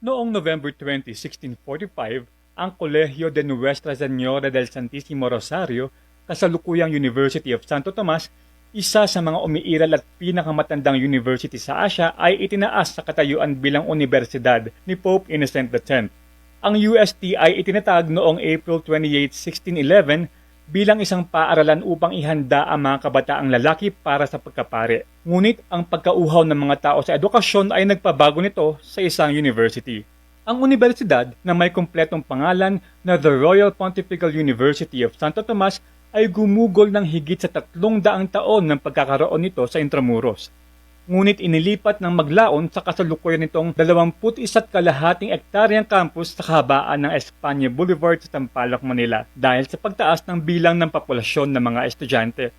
Noong November 20, 1645, ang Colegio de Nuestra Señora del Santísimo Rosario, kasalukuyang University of Santo Tomas, isa sa mga umiiral at pinakamatandang university sa Asia ay itinaas sa katayuan bilang universidad ni Pope Innocent X. Ang UST ay itinatag noong April 28, 1611 bilang isang paaralan upang ihanda ang mga kabataang lalaki para sa pagkapare. Ngunit ang pagkauhaw ng mga tao sa edukasyon ay nagpabago nito sa isang university. Ang universidad na may kumpletong pangalan na The Royal Pontifical University of Santo Tomas ay gumugol ng higit sa tatlong daang taon ng pagkakaroon nito sa Intramuros. Ngunit inilipat ng maglaon sa kasalukuyan nitong 21 kalahating ektaryang campus sa kahabaan ng Espanya Boulevard sa Tampaloc, Manila dahil sa pagtaas ng bilang ng populasyon ng mga estudyante.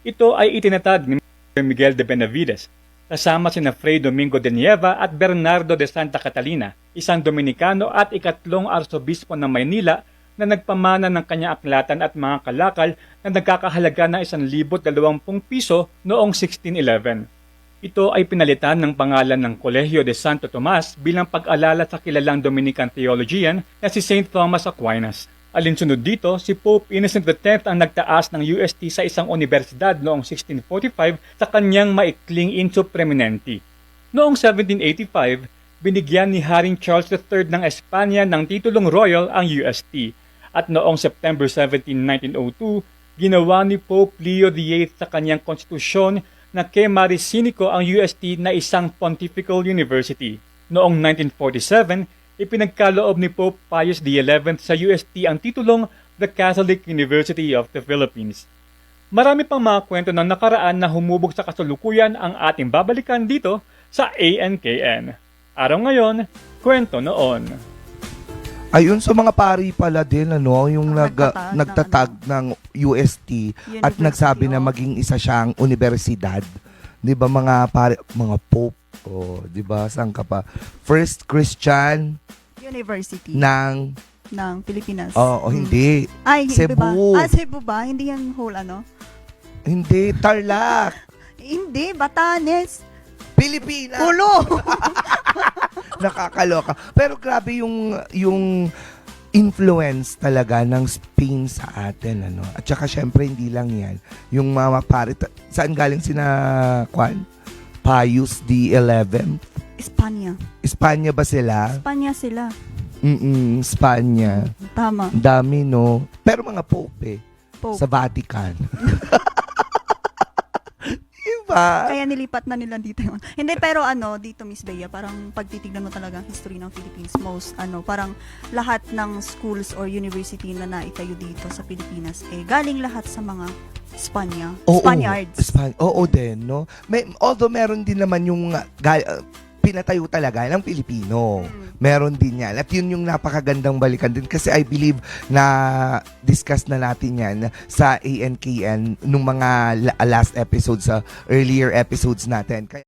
Ito ay itinatag ni Miguel de Benavides kasama sina Fray Domingo de Nieva at Bernardo de Santa Catalina, isang Dominikano at ikatlong arsobispo ng Maynila na nagpamana ng kanya aklatan at mga kalakal na nagkakahalaga ng 1,020 piso noong 1611. Ito ay pinalitan ng pangalan ng Colegio de Santo Tomas bilang pag-alala sa kilalang Dominican theologian na si St. Thomas Aquinas. Alinsunod dito, si Pope Innocent X ang nagtaas ng UST sa isang universidad noong 1645 sa kanyang maikling inso preeminenti. Noong 1785, binigyan ni Haring Charles III ng Espanya ng titulong royal ang UST at noong September 17, 1902, ginawa ni Pope Leo VIII sa kanyang konstitusyon na kay Marisinico ang UST na isang pontifical university. Noong 1947, ipinagkaloob ni Pope Pius XI sa UST ang titulong The Catholic University of the Philippines. Marami pang mga kwento ng nakaraan na humubog sa kasalukuyan ang ating babalikan dito sa ANKN. Araw ngayon, kwento noon. Ayun, so mga pari pala din, ano, yung nag, nagtatag ng nagtatag ng UST at nagsabi na of- maging isa siyang universidad. 'Di ba mga pari, mga pope, oh, 'di ba? Saan ka pa? First Christian University ng ng Pilipinas. Oh, oh, Mm. hindi. Ay, Cebu. ba? Ah, Cebu ba? Hindi yan whole ano? Hindi Tarlac. Hindi, Batanes. Pilipinas. Kulo. Nakakaloka. Pero grabe yung yung influence talaga ng Spain sa atin ano. At saka syempre hindi lang 'yan. Yung mga pare saan galing sina Kwan? Pius D11. Espanya. Espanya ba sila? Espanya sila. Mm, Espanya. Tama. Dami no. Pero mga pope eh, Pope. sa Vatican. Iba. Kaya nilipat na nila dito yun. Hindi, pero ano, dito Miss Bea, parang pagtitignan mo talaga ang history ng Philippines, most, ano, parang lahat ng schools or university na naitayo dito sa Pilipinas, eh, galing lahat sa mga Espanya. Oo, Spaniards. Span- oo din, no? May, although meron din naman yung uh, ga- uh, pinatayo talaga ng Pilipino. Mm. Meron din yan. At yun yung napakagandang balikan din kasi I believe na discuss na natin yan sa ANKN nung mga la- last episodes sa earlier episodes natin. Kaya